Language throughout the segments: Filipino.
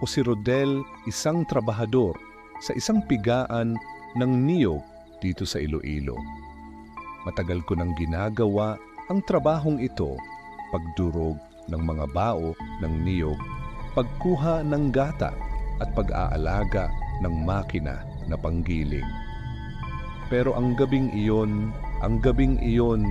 Ako si Rodel, isang trabahador sa isang pigaan ng niyog dito sa Iloilo. Matagal ko nang ginagawa ang trabahong ito, pagdurog ng mga bao ng niyog, pagkuha ng gata at pag-aalaga ng makina na panggiling. Pero ang gabing iyon, ang gabing iyon,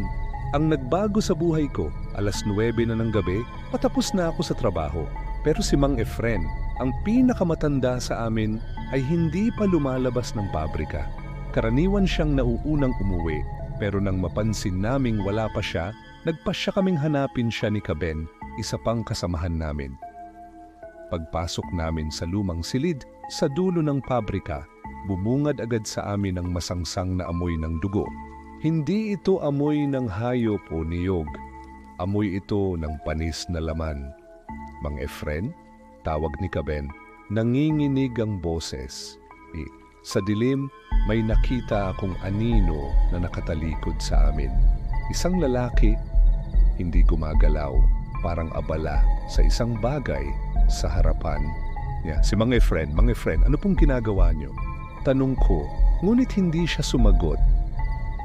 ang nagbago sa buhay ko, alas 9 na ng gabi, patapos na ako sa trabaho. Pero si Mang Efren, ang pinakamatanda sa amin, ay hindi pa lumalabas ng pabrika. Karaniwan siyang nauunang umuwi, pero nang mapansin naming wala pa siya, nagpasya kaming hanapin siya ni Kaben, isa pang kasamahan namin. Pagpasok namin sa lumang silid, sa dulo ng pabrika, bumungad agad sa amin ang masangsang na amoy ng dugo. Hindi ito amoy ng hayop o niyog. Amoy ito ng panis na laman. Mang Efren, tawag ni Kaben, nanginginig ang boses. Eh, sa dilim, may nakita akong anino na nakatalikod sa amin. Isang lalaki, hindi gumagalaw, parang abala sa isang bagay sa harapan niya. Si Mang Efren, Mang Efren, ano pong ginagawa niyo? Tanong ko, ngunit hindi siya sumagot.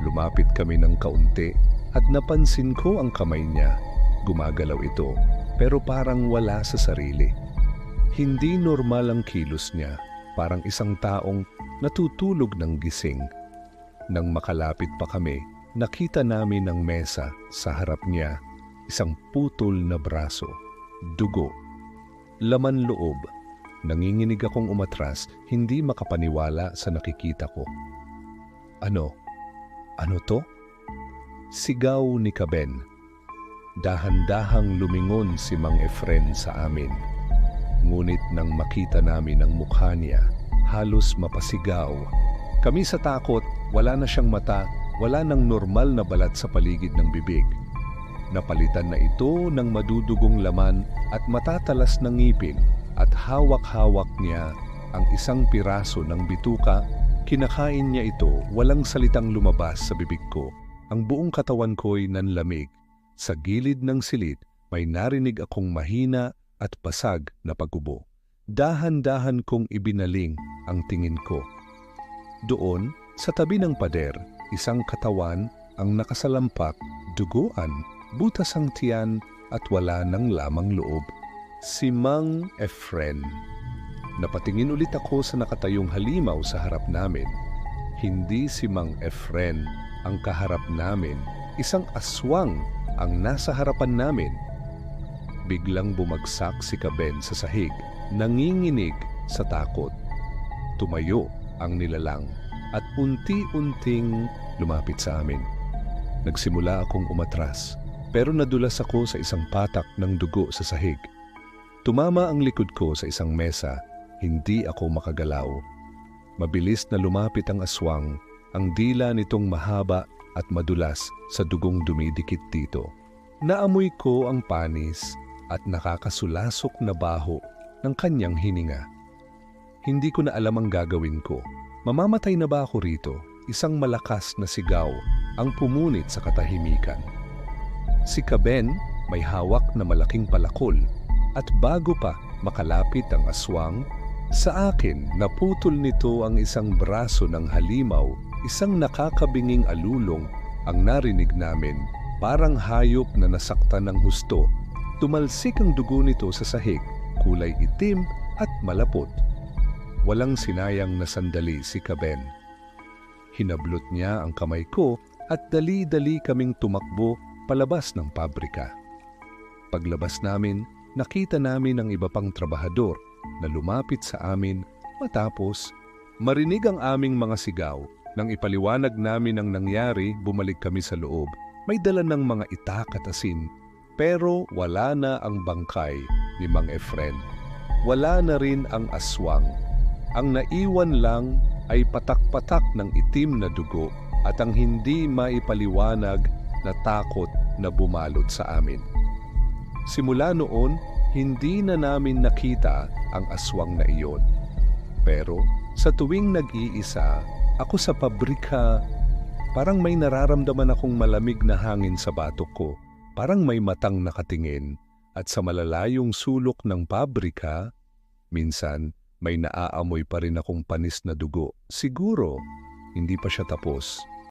Lumapit kami ng kaunti at napansin ko ang kamay niya. Gumagalaw ito, pero parang wala sa sarili. Hindi normal ang kilos niya, parang isang taong natutulog ng gising. Nang makalapit pa kami, nakita namin ang mesa sa harap niya, isang putol na braso, dugo, laman loob. Nanginginig akong umatras, hindi makapaniwala sa nakikita ko. Ano? Ano to? Sigaw ni Kaben. Dahan-dahang lumingon si Mang Efren sa amin. Ngunit nang makita namin ang mukha niya, halos mapasigaw. Kami sa takot, wala na siyang mata, wala nang normal na balat sa paligid ng bibig. Napalitan na ito ng madudugong laman at matatalas ng ngipin at hawak-hawak niya ang isang piraso ng bituka. Kinakain niya ito, walang salitang lumabas sa bibig ko. Ang buong katawan ko'y nanlamig. Sa gilid ng silid, may narinig akong mahina at pasag na pagubo. Dahan-dahan kong ibinaling ang tingin ko. Doon, sa tabi ng pader, isang katawan ang nakasalampak, duguan, butas ang tiyan at wala ng lamang loob. Si Mang Efren. Napatingin ulit ako sa nakatayong halimaw sa harap namin. Hindi si Mang Efren ang kaharap namin, isang aswang ang nasa harapan namin. Biglang bumagsak si Kaben sa sahig, nanginginig sa takot. Tumayo ang nilalang at unti-unting lumapit sa amin. Nagsimula akong umatras, pero nadulas ako sa isang patak ng dugo sa sahig. Tumama ang likod ko sa isang mesa, hindi ako makagalaw. Mabilis na lumapit ang aswang, ang dila nitong mahaba at madulas sa dugong dumidikit dito. Naamoy ko ang panis at nakakasulasok na baho ng kanyang hininga. Hindi ko na alam ang gagawin ko. Mamamatay na ba ako rito? Isang malakas na sigaw ang pumunit sa katahimikan. Si Kaben may hawak na malaking palakol at bago pa makalapit ang aswang, sa akin naputol nito ang isang braso ng halimaw isang nakakabinging alulong ang narinig namin, parang hayop na nasaktan ng husto. Tumalsik ang dugo nito sa sahig, kulay itim at malapot. Walang sinayang na sandali si Kaben. Hinablot niya ang kamay ko at dali-dali kaming tumakbo palabas ng pabrika. Paglabas namin, nakita namin ang iba pang trabahador na lumapit sa amin matapos marinig ang aming mga sigaw nang ipaliwanag namin ang nangyari, bumalik kami sa loob. May dala ng mga itak at asin, pero wala na ang bangkay ni Mang Efren. Wala na rin ang aswang. Ang naiwan lang ay patak-patak ng itim na dugo at ang hindi maipaliwanag na takot na bumalot sa amin. Simula noon, hindi na namin nakita ang aswang na iyon. Pero sa tuwing nag-iisa, ako sa pabrika, parang may nararamdaman akong malamig na hangin sa batok ko. Parang may matang nakatingin at sa malalayong sulok ng pabrika, Minsan, may naaamoy pa rin akong panis na dugo. Siguro, hindi pa siya tapos.